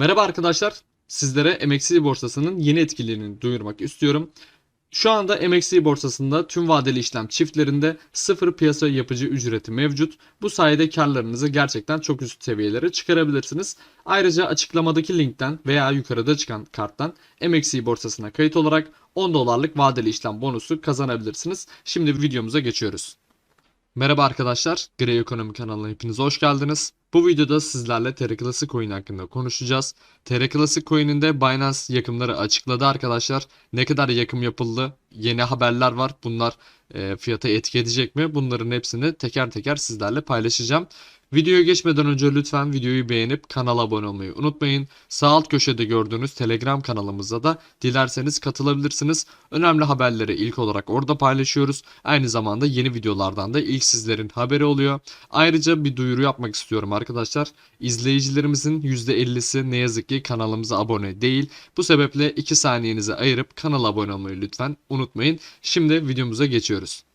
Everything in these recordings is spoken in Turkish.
Merhaba arkadaşlar. Sizlere MXC borsasının yeni etkilerini duyurmak istiyorum. Şu anda MXC borsasında tüm vadeli işlem çiftlerinde sıfır piyasa yapıcı ücreti mevcut. Bu sayede karlarınızı gerçekten çok üst seviyelere çıkarabilirsiniz. Ayrıca açıklamadaki linkten veya yukarıda çıkan karttan MXC borsasına kayıt olarak 10 dolarlık vadeli işlem bonusu kazanabilirsiniz. Şimdi videomuza geçiyoruz. Merhaba arkadaşlar, Grey Ekonomi kanalına hepiniz hoş geldiniz. Bu videoda sizlerle TR Classic Coin hakkında konuşacağız. TR Classic Coin'in de Binance yakımları açıkladı arkadaşlar. Ne kadar yakım yapıldı, yeni haberler var. Bunlar e, fiyata etki edecek mi? Bunların hepsini teker teker sizlerle paylaşacağım. Videoya geçmeden önce lütfen videoyu beğenip kanala abone olmayı unutmayın. Sağ alt köşede gördüğünüz Telegram kanalımıza da dilerseniz katılabilirsiniz. Önemli haberleri ilk olarak orada paylaşıyoruz. Aynı zamanda yeni videolardan da ilk sizlerin haberi oluyor. Ayrıca bir duyuru yapmak istiyorum arkadaşlar. İzleyicilerimizin %50'si ne yazık ki kanalımıza abone değil. Bu sebeple 2 saniyenizi ayırıp kanala abone olmayı lütfen unutmayın. Şimdi videomuza geçiyoruz.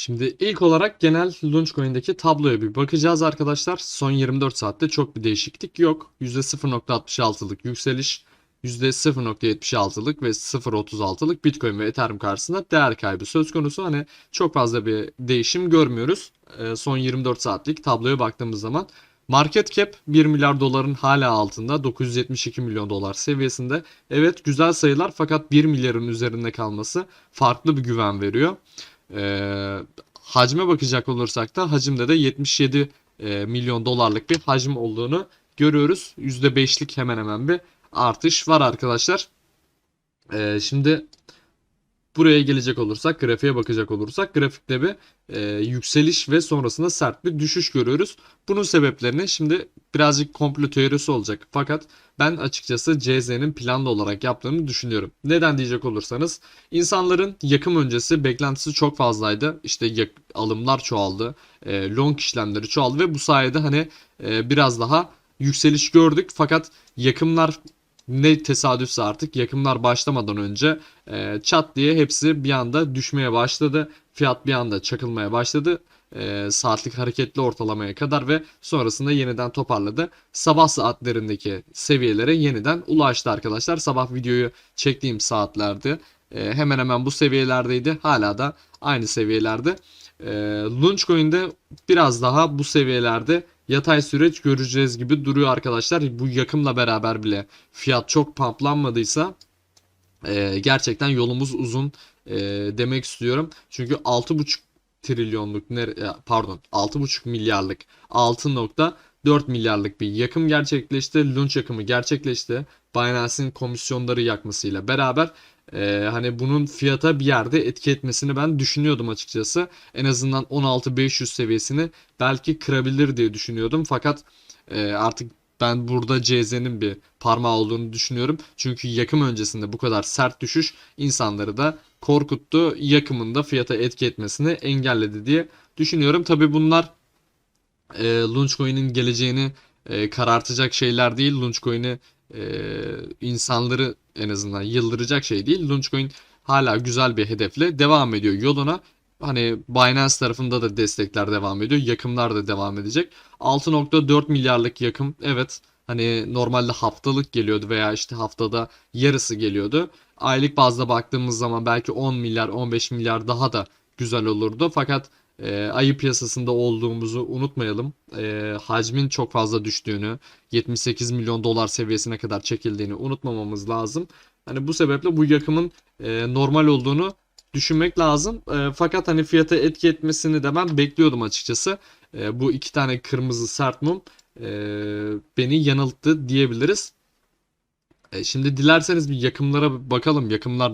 Şimdi ilk olarak genel Launchcoin'deki tabloya bir bakacağız arkadaşlar. Son 24 saatte çok bir değişiklik yok. %0.66'lık yükseliş, %0.76'lık ve 0.36'lık Bitcoin ve Ethereum karşısında değer kaybı söz konusu. Hani çok fazla bir değişim görmüyoruz. Ee, son 24 saatlik tabloya baktığımız zaman. Market cap 1 milyar doların hala altında 972 milyon dolar seviyesinde. Evet güzel sayılar fakat 1 milyarın üzerinde kalması farklı bir güven veriyor. Ee, hacme bakacak olursak da hacimde de 77 e, milyon dolarlık bir hacim olduğunu görüyoruz. %5'lik hemen hemen bir artış var arkadaşlar. Ee, şimdi buraya gelecek olursak, grafiğe bakacak olursak grafikte bir e, yükseliş ve sonrasında sert bir düşüş görüyoruz. Bunun sebeplerini şimdi birazcık komplo teorisi olacak. Fakat ben açıkçası CZ'nin planlı olarak yaptığını düşünüyorum. Neden diyecek olursanız insanların yakım öncesi beklentisi çok fazlaydı. İşte alımlar çoğaldı, e, long işlemleri çoğaldı ve bu sayede hani e, biraz daha yükseliş gördük. Fakat yakımlar ne tesadüfse artık yakımlar başlamadan önce e, çat diye hepsi bir anda düşmeye başladı. Fiyat bir anda çakılmaya başladı. E, saatlik hareketli ortalamaya kadar ve sonrasında yeniden toparladı. Sabah saatlerindeki seviyelere yeniden ulaştı arkadaşlar. Sabah videoyu çektiğim saatlerde e, hemen hemen bu seviyelerdeydi. Hala da aynı seviyelerde. E, Launchcoin'de biraz daha bu seviyelerde yatay süreç göreceğiz gibi duruyor arkadaşlar. Bu yakımla beraber bile fiyat çok pamplanmadıysa e, gerçekten yolumuz uzun e, demek istiyorum. Çünkü 6,5 trilyonluk nere- pardon 6,5 milyarlık 6.4 milyarlık bir yakım gerçekleşti. Launch yakımı gerçekleşti. Binance'in komisyonları yakmasıyla beraber e, hani bunun fiyata bir yerde etki etmesini ben düşünüyordum açıkçası. En azından 16.500 seviyesini belki kırabilir diye düşünüyordum. Fakat e, artık ben burada CZ'nin bir parmağı olduğunu düşünüyorum. Çünkü yakım öncesinde bu kadar sert düşüş insanları da korkuttu. Yakımında fiyata etki etmesini engelledi diye düşünüyorum. Tabi bunlar e, Launchcoin'in geleceğini e, karartacak şeyler değil. Launchcoin'i e, insanları en azından yıldıracak şey değil. Launchcoin hala güzel bir hedefle devam ediyor yoluna. Hani Binance tarafında da destekler devam ediyor. Yakımlar da devam edecek. 6.4 milyarlık yakım evet hani normalde haftalık geliyordu veya işte haftada yarısı geliyordu. Aylık bazda baktığımız zaman belki 10 milyar 15 milyar daha da güzel olurdu. Fakat e, ayı piyasasında olduğumuzu unutmayalım. E, hacmin çok fazla düştüğünü, 78 milyon dolar seviyesine kadar çekildiğini unutmamamız lazım. Hani bu sebeple bu yakımın e, normal olduğunu düşünmek lazım. E, fakat hani fiyata etki etmesini de ben bekliyordum açıkçası. E, bu iki tane kırmızı sert mum e, beni yanılttı diyebiliriz. E, şimdi dilerseniz bir yakımlara bakalım. Yakımlar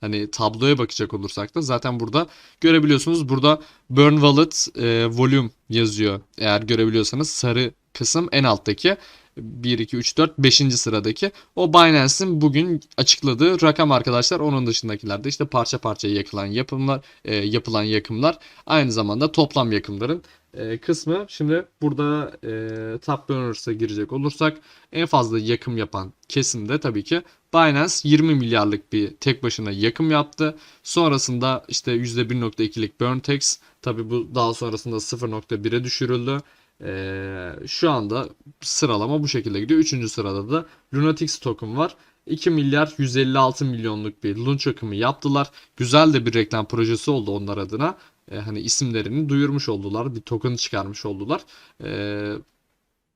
hani tabloya bakacak olursak da zaten burada görebiliyorsunuz. Burada Burn Wallet e, Volume yazıyor. Eğer görebiliyorsanız sarı kısım en alttaki. 1, 2, 3, 4, 5. sıradaki. O Binance'in bugün açıkladığı rakam arkadaşlar. Onun dışındakilerde işte parça parça yakılan yapımlar, e, yapılan yakımlar. Aynı zamanda toplam yakımların e, kısmı. Şimdi burada e, Top Burners'a girecek olursak en fazla yakım yapan kesimde tabii ki Binance 20 milyarlık bir tek başına yakım yaptı. Sonrasında işte %1.2'lik burn tax tabii bu daha sonrasında 0.1'e düşürüldü. Ee, şu anda sıralama bu şekilde gidiyor. Üçüncü sırada da Lunatics token var. 2 milyar 156 milyonluk bir launch akımı yaptılar. Güzel de bir reklam projesi oldu onlar adına. Ee, hani isimlerini duyurmuş oldular. Bir token çıkarmış oldular. Ee,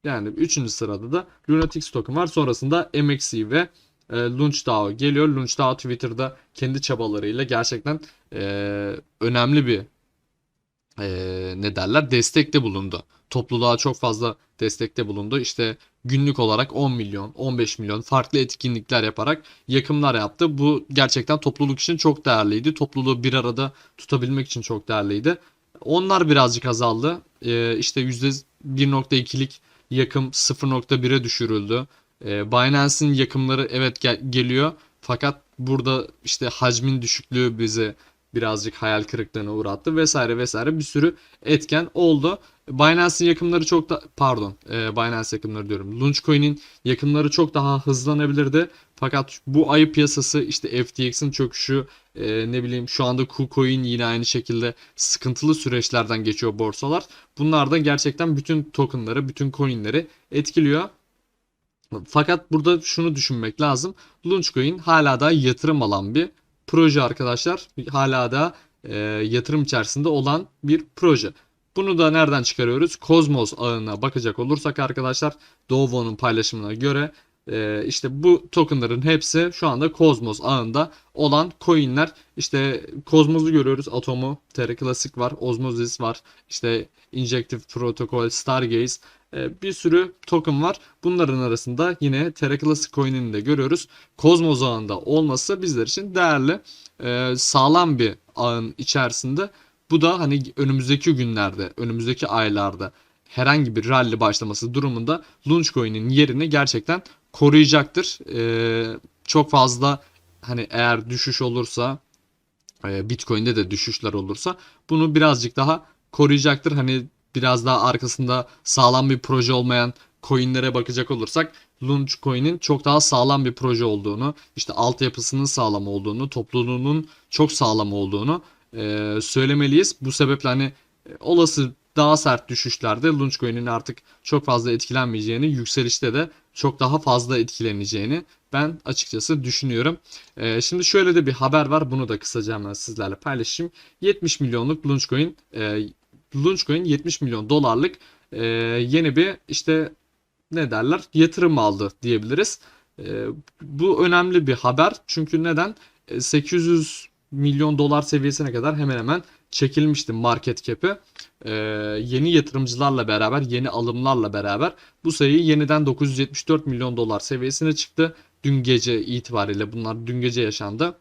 yani 3. sırada da Lunatics token var. Sonrasında MXC ve e, LaunchDAO geliyor. LaunchDAO Twitter'da kendi çabalarıyla gerçekten e, önemli bir e, ne derler destekte bulundu. Topluluğa çok fazla destekte bulundu. İşte günlük olarak 10 milyon, 15 milyon farklı etkinlikler yaparak yakımlar yaptı. Bu gerçekten topluluk için çok değerliydi. Topluluğu bir arada tutabilmek için çok değerliydi. Onlar birazcık azaldı. E, işte %1.2'lik yakım 0.1'e düşürüldü. E, Binance'in yakımları evet gel- geliyor. Fakat burada işte hacmin düşüklüğü bizi birazcık hayal kırıklığına uğrattı vesaire vesaire bir sürü etken oldu. Binance'in yakımları çok da pardon e, Binance yakımları diyorum. Launchcoin'in yakımları çok daha hızlanabilirdi. Fakat bu ayı piyasası işte FTX'in çöküşü e, ne bileyim şu anda KuCoin yine aynı şekilde sıkıntılı süreçlerden geçiyor borsalar. Bunlar da gerçekten bütün tokenları, bütün coinleri etkiliyor. Fakat burada şunu düşünmek lazım. Launchcoin hala da yatırım alan bir proje arkadaşlar. Hala da e, yatırım içerisinde olan bir proje. Bunu da nereden çıkarıyoruz? Cosmos ağına bakacak olursak arkadaşlar Dovo'nun paylaşımına göre e, işte bu tokenların hepsi şu anda Cosmos ağında olan coinler. İşte Cosmos'u görüyoruz. Atomu, Terra Classic var, Osmosis var, işte Injective Protocol, Stargaze bir sürü token var. Bunların arasında yine Terra Classic coin'ini de görüyoruz. Cosmos ağında olması bizler için değerli. E, sağlam bir ağın içerisinde bu da hani önümüzdeki günlerde, önümüzdeki aylarda herhangi bir rally başlaması durumunda Launchcoin'in yerini gerçekten koruyacaktır. E, çok fazla hani eğer düşüş olursa Bitcoin'de de düşüşler olursa bunu birazcık daha koruyacaktır. Hani biraz daha arkasında sağlam bir proje olmayan coinlere bakacak olursak Launchcoin'in çok daha sağlam bir proje olduğunu, işte altyapısının sağlam olduğunu, topluluğunun çok sağlam olduğunu e, söylemeliyiz. Bu sebeple hani e, olası daha sert düşüşlerde Launchcoin'in artık çok fazla etkilenmeyeceğini, yükselişte de çok daha fazla etkileneceğini ben açıkçası düşünüyorum. E, şimdi şöyle de bir haber var. Bunu da kısaca hemen sizlerle paylaşayım. 70 milyonluk Launchcoin e, Launchcoin 70 milyon dolarlık e, yeni bir işte ne derler yatırım aldı diyebiliriz. E, bu önemli bir haber çünkü neden? E, 800 milyon dolar seviyesine kadar hemen hemen çekilmişti market cap'i. E, yeni yatırımcılarla beraber, yeni alımlarla beraber bu sayı yeniden 974 milyon dolar seviyesine çıktı. Dün gece itibariyle bunlar dün gece yaşandı.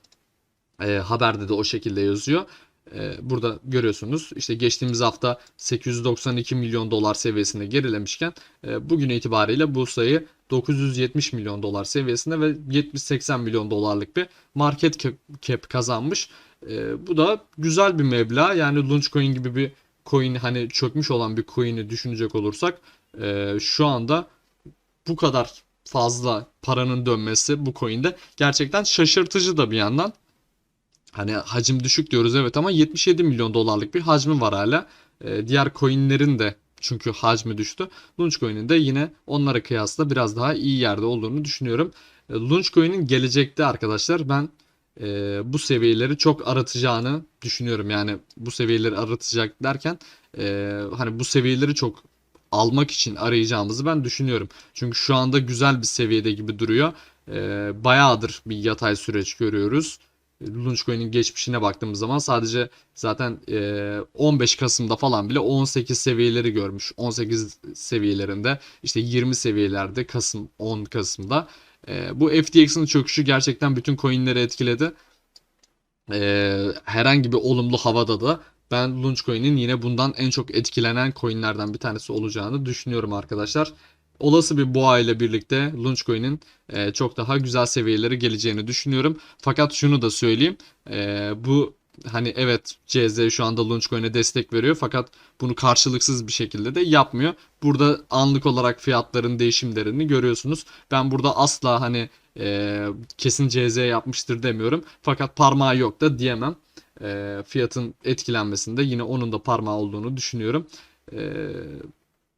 E, haberde de o şekilde yazıyor. Ee, burada görüyorsunuz işte geçtiğimiz hafta 892 milyon dolar seviyesine gerilemişken e, bugün itibariyle bu sayı 970 milyon dolar seviyesinde ve 70-80 milyon dolarlık bir market cap kazanmış. E, bu da güzel bir meblağ yani Launchcoin gibi bir coin hani çökmüş olan bir coin'i düşünecek olursak e, şu anda bu kadar fazla paranın dönmesi bu coin'de gerçekten şaşırtıcı da bir yandan. Hani hacim düşük diyoruz evet ama 77 milyon dolarlık bir hacmi var hala. Ee, diğer coinlerin de çünkü hacmi düştü. Launchcoin'in de yine onlara kıyasla biraz daha iyi yerde olduğunu düşünüyorum. E, Launchcoin'in gelecekte arkadaşlar ben e, bu seviyeleri çok aratacağını düşünüyorum. Yani bu seviyeleri aratacak derken e, hani bu seviyeleri çok almak için arayacağımızı ben düşünüyorum. Çünkü şu anda güzel bir seviyede gibi duruyor. E, bayağıdır bir yatay süreç görüyoruz. Launchcoin'in geçmişine baktığımız zaman sadece zaten 15 Kasım'da falan bile 18 seviyeleri görmüş. 18 seviyelerinde işte 20 seviyelerde Kasım 10 Kasım'da. Bu FTX'in çöküşü gerçekten bütün coinleri etkiledi. Herhangi bir olumlu havada da ben Launchcoin'in yine bundan en çok etkilenen coinlerden bir tanesi olacağını düşünüyorum arkadaşlar olası bir boğa ile birlikte Launchcoin'in e, çok daha güzel seviyelere geleceğini düşünüyorum. Fakat şunu da söyleyeyim. E, bu hani evet CZ şu anda Launchcoin'e destek veriyor fakat bunu karşılıksız bir şekilde de yapmıyor. Burada anlık olarak fiyatların değişimlerini görüyorsunuz. Ben burada asla hani e, kesin CZ yapmıştır demiyorum. Fakat parmağı yok da diyemem. E, fiyatın etkilenmesinde yine onun da parmağı olduğunu düşünüyorum. E,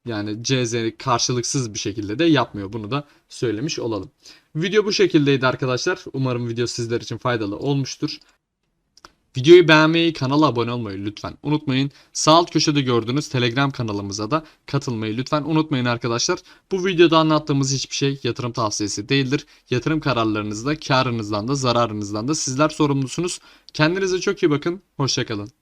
Yani CZ karşılıksız bir şekilde de yapmıyor. Bunu da söylemiş olalım. Video bu şekildeydi arkadaşlar. Umarım video sizler için faydalı olmuştur. Videoyu beğenmeyi, kanala abone olmayı lütfen unutmayın. Sağ alt köşede gördüğünüz Telegram kanalımıza da katılmayı lütfen unutmayın arkadaşlar. Bu videoda anlattığımız hiçbir şey yatırım tavsiyesi değildir. Yatırım kararlarınızda karınızdan da zararınızdan da sizler sorumlusunuz. Kendinize çok iyi bakın. Hoşçakalın.